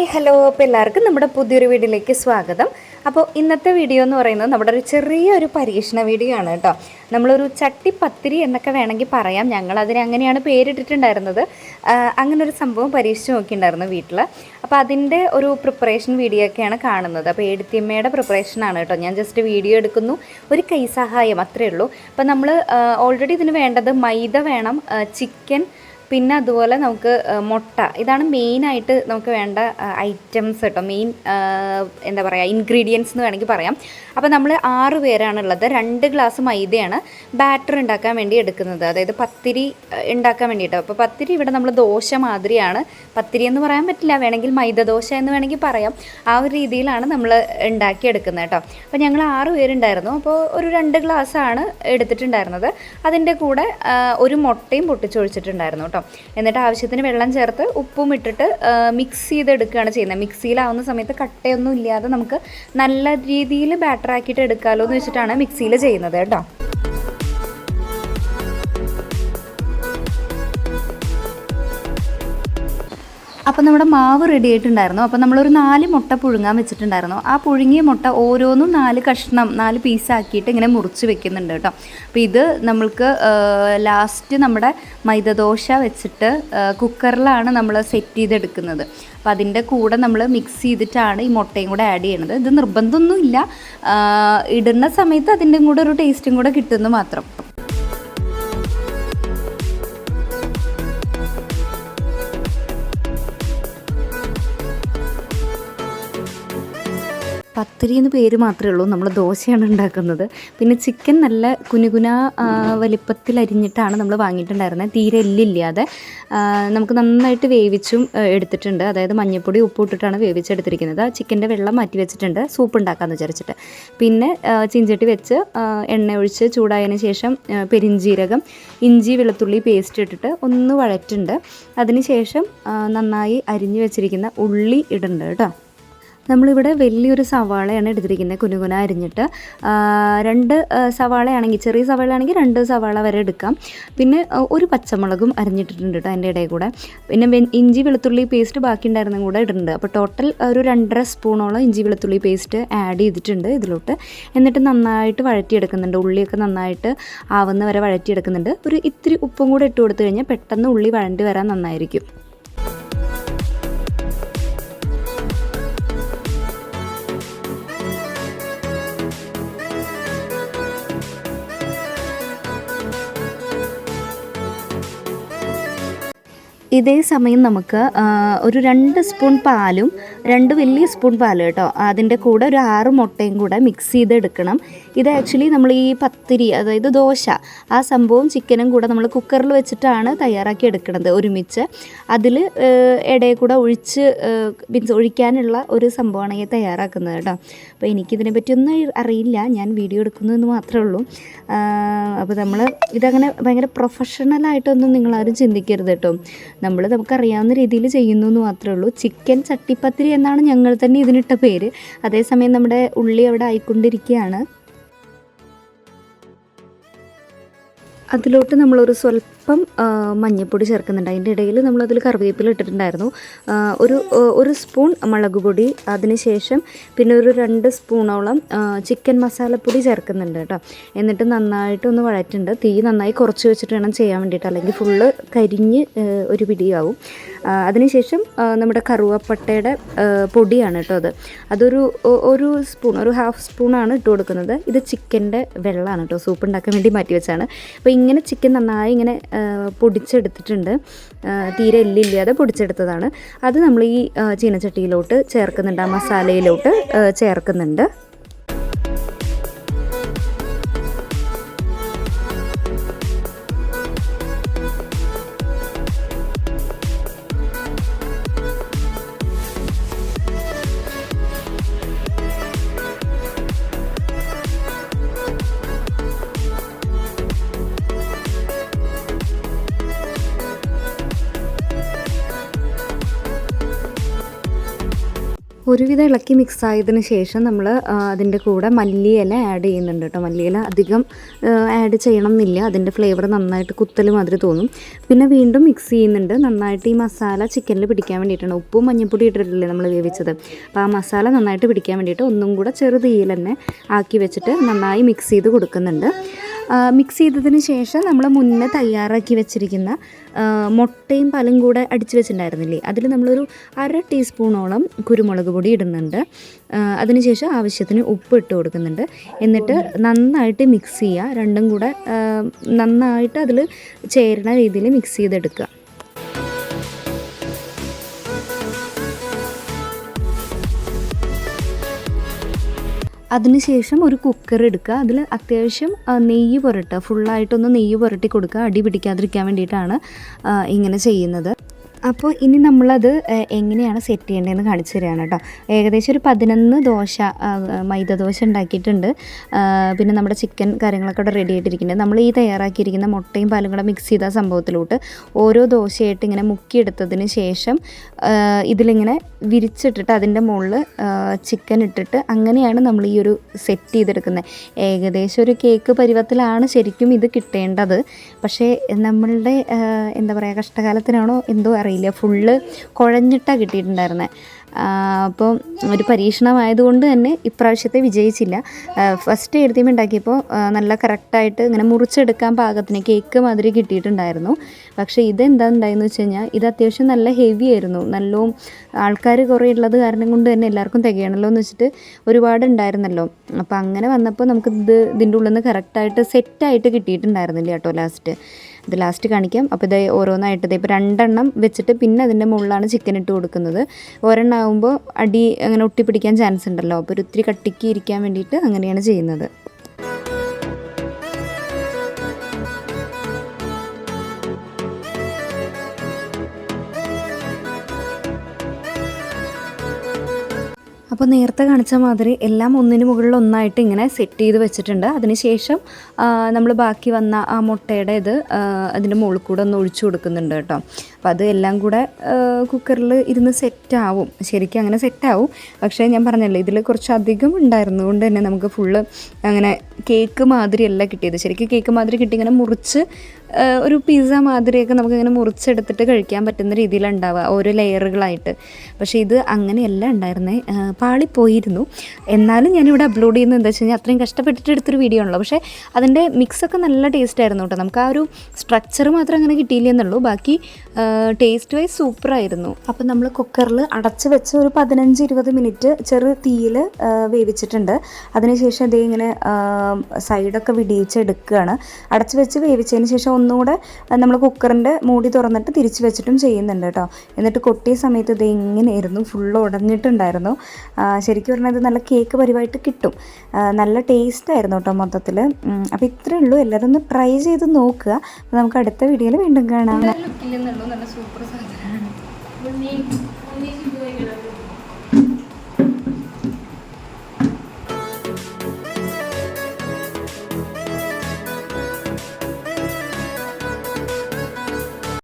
Hi hello. അപ്പോൾ എല്ലാവർക്കും നമ്മുടെ പുതിയൊരു വീഡിയോയിലേക്ക് സ്വാഗതം. അപ്പോൾ ഇന്നത്തെ വീഡിയോ എന്ന് പറയുന്നത് നമ്മുടെ ഒരു ചെറിയൊരു പരീക്ഷണ വീഡിയോ ആണ് കേട്ടോ. നമ്മളൊരു ചട്ടിപ്പത്തിരി എന്നൊക്കെ വേണമെങ്കിൽ പറയാം. ഞങ്ങൾ അതിന് അങ്ങനെയാണ് പേരിട്ടിട്ടുണ്ടായിരുന്നത്. അങ്ങനെ ഒരു സംഭവം പരീക്ഷിച്ച് നോക്കിയിട്ടുണ്ടായിരുന്നു വീട്ടിൽ അപ്പോൾ അതിന്റെ ഒരു പ്രിപ്പറേഷൻ വീഡിയോ ഒക്കെയാണ് കാണുന്നത്. അപ്പോൾ എഴുത്തിയമ്മയുടെ പ്രിപ്പറേഷനാണ് കേട്ടോ. ഞാൻ ജസ്റ്റ് വീഡിയോ എടുക്കുന്നു. ഒരു കൈസഹായം അത്രയേ ഉള്ളൂ. അപ്പോൾ നമ്മൾ ഓൾറെഡി ഇതിന് വേണ്ടത് മൈദ വേണം ചിക്കൻ പിന്നെ അതുപോലെ നമുക്ക് മുട്ട. ഇതാണ് മെയിനായിട്ട് നമുക്ക് വേണ്ട ഐറ്റംസ് കേട്ടോ. മെയിൻ എന്താ പറയുക ഇൻഗ്രീഡിയൻസ് എന്ന് വേണമെങ്കിൽ പറയാം. അപ്പോൾ നമ്മൾ ആറ് പേരാണുള്ളത്. രണ്ട് ഗ്ലാസ് മൈദയാണ് ബാറ്റർ ഉണ്ടാക്കാൻ വേണ്ടി എടുക്കുന്നത്. അതായത് പത്തിരി ഉണ്ടാക്കാൻ വേണ്ടിയിട്ട്. അപ്പോൾ പത്തിരി ഇവിടെ നമ്മൾ ദോശ മാതിരിയാണ്. പത്തിരി എന്ന് പറയാൻ പറ്റില്ല. വേണമെങ്കിൽ മൈദ ദോശ എന്ന് വേണമെങ്കിൽ പറയാം. ആ ഒരു രീതിയിലാണ് നമ്മൾ ഉണ്ടാക്കിയെടുക്കുന്നത് കേട്ടോ. അപ്പോൾ ഞങ്ങൾ ആറ് പേരുണ്ടായിരുന്നു. അപ്പോൾ ഒരു രണ്ട് ഗ്ലാസ്സാണ് എടുത്തിട്ടുണ്ടായിരുന്നത്. അതിന്റെ കൂടെ ഒരു മുട്ടയും പൊട്ടിച്ചൊഴിച്ചിട്ടുണ്ടായിരുന്നു കേട്ടോ. എന്നിട്ട് ആവശ്യത്തിന് വെള്ളം ചേർത്ത് ഉപ്പും ഇട്ടിട്ട് മിക്സ് ചെയ്തെടുക്കുകയാണ് ചെയ്യുന്നത്. മിക്സിയിലാവുന്ന സമയത്ത് കട്ടയൊന്നും ഇല്ലാതെ നമുക്ക് നല്ല രീതിയിൽ ബാറ്റർ ആക്കിയിട്ട് എടുക്കാമല്ലോ എന്ന് വെച്ചിട്ടാണ് മിക്സിയിൽ ചെയ്യുന്നത് കേട്ടോ. അപ്പോൾ നമ്മുടെ മാവ് റെഡി ആയിട്ടുണ്ടായിരുന്നു. അപ്പോൾ നമ്മളൊരു നാല് മുട്ട പുഴുങ്ങാൻ വെച്ചിട്ടുണ്ടായിരുന്നു. ആ പുഴുങ്ങിയ മുട്ട ഓരോന്നും നാല് കഷ്ണം നാല് പീസാക്കിയിട്ട് ഇങ്ങനെ മുറിച്ച് വെക്കുന്നുണ്ട് കേട്ടോ. അപ്പോൾ ഇത് നമ്മൾക്ക് ലാസ്റ്റ് നമ്മുടെ മൈദദോശ വെച്ചിട്ട് കുക്കറിലാണ് നമ്മൾ സെറ്റ് ചെയ്തെടുക്കുന്നത്. അപ്പോൾ അതിന്റെ കൂടെ നമ്മൾ മിക്സ് ചെയ്തിട്ടാണ് ഈ മുട്ടയും കൂടെ ആഡ് ചെയ്യുന്നത് ഇത് നിർബന്ധമൊന്നുമില്ല. ഇടുന്ന സമയത്ത് അതിന്റെ കൂടെ ഒരു ടേസ്റ്റും കൂടെ കിട്ടുമെന്ന് മാത്രം. പത്തിരി എന്ന് പേര് മാത്രമേ ഉള്ളൂ. നമ്മൾ ദോശയാണ് ഉണ്ടാക്കുന്നത്. പിന്നെ ചിക്കൻ നല്ല കുനുകുന വലിപ്പത്തിൽ അരിഞ്ഞിട്ടാണ് നമ്മൾ വാങ്ങിയിട്ടുണ്ടായിരുന്നത് തീരെ എല്ലില്ലാതെ. നമുക്ക് നന്നായിട്ട് വേവിച്ചും എടുത്തിട്ടുണ്ട്. അതായത് മഞ്ഞൾപ്പൊടി ഉപ്പ് ഇട്ടിട്ടാണ് വേവിച്ചെടുത്തിരിക്കുന്നത്. ചിക്കന്റെ വെള്ളം മാറ്റി വെച്ചിട്ടുണ്ട്. സൂപ്പ് ഉണ്ടാക്കാമെന്ന് വിചാരിച്ചിട്ട്. പിന്നെ ചിഞ്ചട്ടി വെച്ച് എണ്ണ ഒഴിച്ച് ചൂടായതിന് ശേഷം പെരിഞ്ജീരകം ഇഞ്ചി വെളുത്തുള്ളി പേസ്റ്റ് ഇട്ടിട്ട് ഒന്ന് വഴറ്റുണ്ട് അതിന് ശേഷം നന്നായി അരിഞ്ഞു വെച്ചിരിക്കുന്ന ഉള്ളി ഇടുന്നുണ്ട് കേട്ടോ. നമ്മളിവിടെ വലിയൊരു സവാളയാണ് എടുത്തിരിക്കുന്നത് കുനുകുന അരിഞ്ഞിട്ട്. രണ്ട് സവാളയാണെങ്കിൽ ചെറിയ സവാളയാണെങ്കിൽ രണ്ട് സവാള വരെ എടുക്കാം. പിന്നെ ഒരു പച്ചമുളകും അരിഞ്ഞിട്ടിട്ടുണ്ട് കേട്ടോ അതിന്റെ ഇടയിൽ കൂടെ. പിന്നെ ഇഞ്ചി വെളുത്തുള്ളി പേസ്റ്റ് ബാക്കി ഉണ്ടായിരുന്നും കൂടെ ഇടുന്നുണ്ട്. അപ്പോൾ ടോട്ടൽ ഒരു രണ്ടര സ്പൂണോളം ഇഞ്ചി വെളുത്തുള്ളി പേസ്റ്റ് ആഡ് ചെയ്തിട്ടുണ്ട് ഇതിലോട്ട്. എന്നിട്ട് നന്നായിട്ട് വഴറ്റിയെടുക്കുന്നുണ്ട്. ഉള്ളിയൊക്കെ നന്നായിട്ട് ആവുന്ന വരെ വഴറ്റിയെടുക്കുന്നുണ്ട്. ഒരു ഇത്തിരി ഉപ്പും കൂടെ ഇട്ട് കൊടുത്തു കഴിഞ്ഞാൽ പെട്ടെന്ന് ഉള്ളി വഴണ്ടി വരാൻ നന്നായിരിക്കും. ഇതേ സമയം നമുക്ക് ഒരു രണ്ട് സ്പൂൺ പാലും രണ്ട് വലിയ സ്പൂൺ പാലും കേട്ടോ. അതിന്റെ കൂടെ ഒരു ആറ് മുട്ടയും കൂടെ മിക്സ് ചെയ്തെടുക്കണം. ഇത് ആക്ച്വലി നമ്മൾ ഈ പത്തിരി അതായത് ദോശ ആ സംഭവം ചിക്കനും കൂടെ നമ്മൾ കുക്കറിൽ വെച്ചിട്ടാണ് തയ്യാറാക്കി എടുക്കുന്നത് ഒരുമിച്ച്. അതിൽ ഇടയിൽ കൂടെ ഒഴിച്ച് മീൻസ് ഒഴിക്കാനുള്ള ഒരു സംഭവമാണ് ഈ തയ്യാറാക്കുന്നത് കേട്ടോ. അപ്പോൾ എനിക്കിതിനെ പറ്റിയൊന്നും അറിയില്ല. ഞാൻ വീഡിയോ എടുക്കുന്നു എന്ന് മാത്രമേ ഉള്ളൂ. അപ്പോൾ നമ്മൾ ഇതങ്ങനെ ഭയങ്കര പ്രൊഫഷണലായിട്ടൊന്നും നിങ്ങളാരും ചിന്തിക്കരുത് കേട്ടോ നമ്മൾ നമുക്കറിയാവുന്ന രീതിയിൽ ചെയ്യുന്നു എന്ന് മാത്രമേ ഉള്ളൂ. ചിക്കൻ ചട്ടിപ്പത്തിരി എന്നാണ് ഞങ്ങൾ തന്നെ ഇതിനിട്ട പേര്. അതേസമയം നമ്മുടെ ഉള്ളി അവിടെ ആയിക്കൊണ്ടിരിക്കുകയാണ്. അതിലോട്ട് നമ്മളൊരു സ്വല്പം ആ, മഞ്ഞൾപ്പൊടി ചേർക്കുന്നുണ്ട്. അതിന്റെ ഇടയിൽ നമ്മളതിൽ കറിവേപ്പില ഇട്ടിട്ടുണ്ടായിരുന്നു. ഒരു ഒരു സ്പൂൺ മുളക് പൊടി അതിനുശേഷം പിന്നെ ഒരു രണ്ട് സ്പൂണോളം ചിക്കൻ മസാലപ്പൊടി ചേർക്കുന്നുണ്ട് കേട്ടോ. എന്നിട്ട് നന്നായിട്ടൊന്ന് വഴറ്റുണ്ട് തീ നന്നായി കുറച്ച് വെച്ചിട്ട് വേണം ചെയ്യാൻ വേണ്ടിയിട്ട്. അല്ലെങ്കിൽ ഫുള്ള് കരിഞ്ഞ് ഒരു പിടിയാവും. അതിനുശേഷം നമ്മുടെ കറുവപ്പട്ടയുടെ പൊടിയാണ് കേട്ടോ അത്. അതൊരു ഒരു സ്പൂൺ ഒരു ഹാഫ് സ്പൂണാണ് ഇട്ട് കൊടുക്കുന്നത്. ഇത് ചിക്കന്റെ വെള്ളമാണ് കേട്ടോ. സൂപ്പ് ഉണ്ടാക്കാൻ വേണ്ടി മാറ്റി വെച്ചാണ് അപ്പോൾ ഇങ്ങനെ ചിക്കൻ നന്നായി ഇങ്ങനെ പൊടിച്ചെടുത്തിട്ടുണ്ട്. തീരെ എല്ലില്ലാതെ പൊടിച്ചെടുത്തതാണ്. അത് നമ്മൾ ഈ ചീനച്ചട്ടിയിലോട്ട് ചേർക്കുന്നുണ്ട്. ആ മസാലയിലോട്ട് ചേർക്കുന്നുണ്ട്. ഒരുവിധം ഇളക്കി മിക്സ് ആയതിന് ശേഷം നമ്മൾ അതിന്റെ കൂടെ മല്ലിയില ആഡ് ചെയ്യുന്നുണ്ട് കേട്ടോ. മല്ലിയില അധികം ആഡ് ചെയ്യണം എന്നില്ല അതിന്റെ ഫ്ലേവർ നന്നായിട്ട് കുത്തൽ മാതിരി തോന്നും. പിന്നെ വീണ്ടും മിക്സ് ചെയ്യുന്നുണ്ട്. നന്നായിട്ട് ഈ മസാല ചിക്കനിൽ പിടിക്കാൻ വേണ്ടിയിട്ടാണ്. ഉപ്പും മഞ്ഞൾപ്പൊടി ഇട്ടിട്ടില്ലേ നമ്മൾ വേവിച്ചത്. അപ്പോൾ ആ മസാല നന്നായിട്ട് പിടിക്കാൻ വേണ്ടിയിട്ട് ഒന്നും കൂടെ ചെറുതീയിൽ തന്നെ ആക്കി വെച്ചിട്ട് നന്നായി മിക്സ് ചെയ്ത് കൊടുക്കുന്നുണ്ട്. മിക്സ് ചെയ്തതിന് ശേഷം നമ്മൾ മുന്നേ തയ്യാറാക്കി വെച്ചിരിക്കുന്ന മുട്ടയും പാലും കൂടെ അടിച്ച് വെച്ചിട്ടുണ്ടായിരുന്നില്ലേ? അതിൽ നമ്മളൊരു അര ടീസ്പൂണോളം കുരുമുളക് പൊടി ഇടുന്നുണ്ട്. അതിനുശേഷം ആവശ്യത്തിന് ഉപ്പ് ഇട്ട് കൊടുക്കുന്നുണ്ട്. എന്നിട്ട് നന്നായിട്ട് മിക്സ് ചെയ്യുക. രണ്ടും കൂടെ നന്നായിട്ട് അതിൽ ചേരുന്ന രീതിയിൽ മിക്സ് ചെയ്തെടുക്കുക. അതിനുശേഷം ഒരു കുക്കർ എടുക്കുക. അതിൽ അത്യാവശ്യം നെയ്യ് പുരട്ടുക. ഫുള്ളായിട്ടൊന്ന് നെയ്യ് പുരട്ടി കൊടുക്കുക. അടി പിടിക്കാതിരിക്കാൻ വേണ്ടിയിട്ടാണ് ഇങ്ങനെ ചെയ്യുന്നത്. അപ്പോൾ ഇനി നമ്മളത് എങ്ങനെയാണ് സെറ്റ് ചെയ്യേണ്ടതെന്ന് കാണിച്ചു തരികയാണ് കേട്ടോ. ഏകദേശം ഒരു പതിനൊന്ന് ദോശ മൈദ ദോശ ഉണ്ടാക്കിയിട്ടുണ്ട്. പിന്നെ നമ്മുടെ ചിക്കൻ കാര്യങ്ങളൊക്കെ ഇവിടെ റെഡി ആയിട്ടിരിക്കുന്നുണ്ട്. നമ്മൾ ഈ തയ്യാറാക്കിയിരിക്കുന്ന മുട്ടയും പാലും കൂടെ മിക്സ് ചെയ്ത സംഭവത്തിലോട്ട് ഓരോ ദോശയായിട്ട് ഇങ്ങനെ മുക്കിയെടുത്തതിന് ശേഷം ഇതിലിങ്ങനെ വിരിച്ചിട്ടിട്ട് അതിന്റെ മുകളിൽ ചിക്കൻ ഇട്ടിട്ട് അങ്ങനെയാണ് നമ്മൾ ഈ ഒരു സെറ്റ് ചെയ്തെടുക്കുന്നത്. ഏകദേശം ഒരു കേക്ക് പരുവത്തിലാണ് ശരിക്കും ഇത് കിട്ടേണ്ടത്. പക്ഷേ നമ്മളുടെ എന്താ പറയുക കഷ്ടകാലത്തിനാണോ എന്തോ അറിയില്ല ഫുള്ള് കുഴഞ്ഞിട്ടാണ് കിട്ടിയിട്ടുണ്ടായിരുന്നത് അപ്പോൾ ഒരു പരീക്ഷണമായതുകൊണ്ട് തന്നെ ഇപ്രാവശ്യത്തെ വിജയിച്ചില്ല. ഫസ്റ്റ് എഴുതിയുമ്പോൾ ഉണ്ടാക്കിയപ്പോൾ നല്ല കറക്റ്റായിട്ട് ഇങ്ങനെ മുറിച്ചെടുക്കാൻ പാകത്തിന് കേക്ക് മാതിരി കിട്ടിയിട്ടുണ്ടായിരുന്നു. പക്ഷേ ഇതെന്താ ഉണ്ടായെന്ന് വെച്ച് കഴിഞ്ഞാൽ ഇത് അത്യാവശ്യം നല്ല ഹെവി ആയിരുന്നു. നല്ലോം ആൾക്കാർ കുറേ ഉള്ളത് കാരണം കൊണ്ട് തന്നെ എല്ലാവർക്കും തികയണമല്ലോ എന്ന് വെച്ചിട്ട് ഒരുപാട് ഉണ്ടായിരുന്നല്ലോ. അപ്പോൾ അങ്ങനെ വന്നപ്പോൾ നമുക്ക് ഇത് ഇതിന്റെ ഉള്ളിൽ നിന്ന് കറക്റ്റായിട്ട് സെറ്റായിട്ട് കിട്ടിയിട്ടുണ്ടായിരുന്നില്ല കേട്ടോ ലാസ്റ്റ് ഇത് ലാസ്റ്റ് കാണിക്കാം. അപ്പോൾ ഇത് ഓരോന്നായിട്ട് ഇത് ഇപ്പോൾ രണ്ടെണ്ണം വെച്ചിട്ട് പിന്നെ അതിന്റെ മുകളിലാണ് ചിക്കൻ ഇട്ട് കൊടുക്കുന്നത്. ഒരെണ്ണം ആകുമ്പോൾ അടി അങ്ങനെ ഒട്ടിപ്പിടിക്കാൻ ചാൻസ് ഉണ്ടല്ലോ. അപ്പോൾ ഒരു ഒത്തിരി കട്ടിക്ക് ഇരിക്കാൻ വേണ്ടിയിട്ട് അങ്ങനെയാണ് ചെയ്യുന്നത്. അപ്പോൾ നേരത്തെ കാണിച്ച മാതിരി എല്ലാം ഒന്നിന് മുകളിൽ ഒന്നായിട്ട് ഇങ്ങനെ സെറ്റ് ചെയ്ത് വെച്ചിട്ടുണ്ട്. അതിനുശേഷം നമ്മൾ ബാക്കി വന്ന ആ മുട്ടയുടെ ഇത് അതിന്റെ മുകളിൽ കൂടെ ഒന്ന് ഒഴിച്ചു കൊടുക്കുന്നുണ്ട് കേട്ടോ. അപ്പോൾ അത് എല്ലാം കൂടെ കുക്കറിൽ ഇരുന്ന് സെറ്റാവും ശരിക്കും അങ്ങനെ സെറ്റാവും പക്ഷേ ഞാൻ പറഞ്ഞല്ലോ ഇതിൽ കുറച്ച് അധികം ഉണ്ടായിരുന്നതുകൊണ്ട് തന്നെ നമുക്ക് ഫുള്ള് അങ്ങനെ കേക്ക് മാതിരിയല്ല കിട്ടിയത്. ശരിക്കും കേക്ക് മാതിരി കിട്ടി ഇങ്ങനെ മുറിച്ച് ഒരു പിസ്സ മാതിരിയൊക്കെ നമുക്കിങ്ങനെ മുറിച്ചെടുത്തിട്ട് കഴിക്കാൻ പറ്റുന്ന രീതിയിലുണ്ടാവുക ഓരോ ലെയറുകളായിട്ട് പക്ഷേ ഇത് അങ്ങനെയല്ല ഉണ്ടായിരുന്നേ. പാളിപ്പോയിരുന്നു. എന്നാലും ഞാനിവിടെ അപ്ലോഡ് ചെയ്യുന്നത് എന്താ വെച്ച് കഴിഞ്ഞാൽ അത്രയും കഷ്ടപ്പെട്ടിട്ട് എടുത്തൊരു വീഡിയോ ആണല്ലോ. പക്ഷേ അതിന്റെ മിക്സൊക്കെ നല്ല ടേസ്റ്റ് ആയിരുന്നു കേട്ടോ. നമുക്ക് ആ ഒരു സ്ട്രക്ചർ മാത്രം അങ്ങനെ കിട്ടിയില്ല എന്നുള്ളൂ. ബാക്കി ടേസ്റ്റ് വൈസ് സൂപ്പറായിരുന്നു. അപ്പോൾ നമ്മൾ കുക്കറിൽ അടച്ച് വെച്ച് ഒരു പതിനഞ്ച് ഇരുപത് മിനിറ്റ് ചെറു തീയിൽ വേവിച്ചിട്ടുണ്ട്. അതിനുശേഷം ഇതേ ഇങ്ങനെ സൈഡൊക്കെ വിടിയിച്ചെടുക്കുകയാണ്. അടച്ചു വെച്ച് വേവിച്ചതിന് ശേഷം ഒന്നുകൂടെ നമ്മൾ കുക്കറിന്റെ മൂടി തുറന്നിട്ട് തിരിച്ച് വെച്ചിട്ടും ചെയ്യുന്നുണ്ട് കേട്ടോ. എന്നിട്ട് കൊട്ടിയ സമയത്ത് ഇത് ഇങ്ങനെയായിരുന്നു ഫുൾ ഉടഞ്ഞിട്ടുണ്ടായിരുന്നു. ശരിക്കും പറഞ്ഞാൽ ഇത് നല്ല കേക്ക് പരിവായിട്ട് കിട്ടും. നല്ല ടേസ്റ്റ് ആയിരുന്നു കേട്ടോ മൊത്തത്തിൽ അപ്പോൾ ഇത്രയേ ഉള്ളൂ. എല്ലാവരും ഒന്ന് ട്രൈ ചെയ്ത് നോക്കുക. നമുക്ക് അടുത്ത വീഡിയോയിൽ വീണ്ടും കാണാം. നല്ല സൂപ്പർ സാധനമാണ്.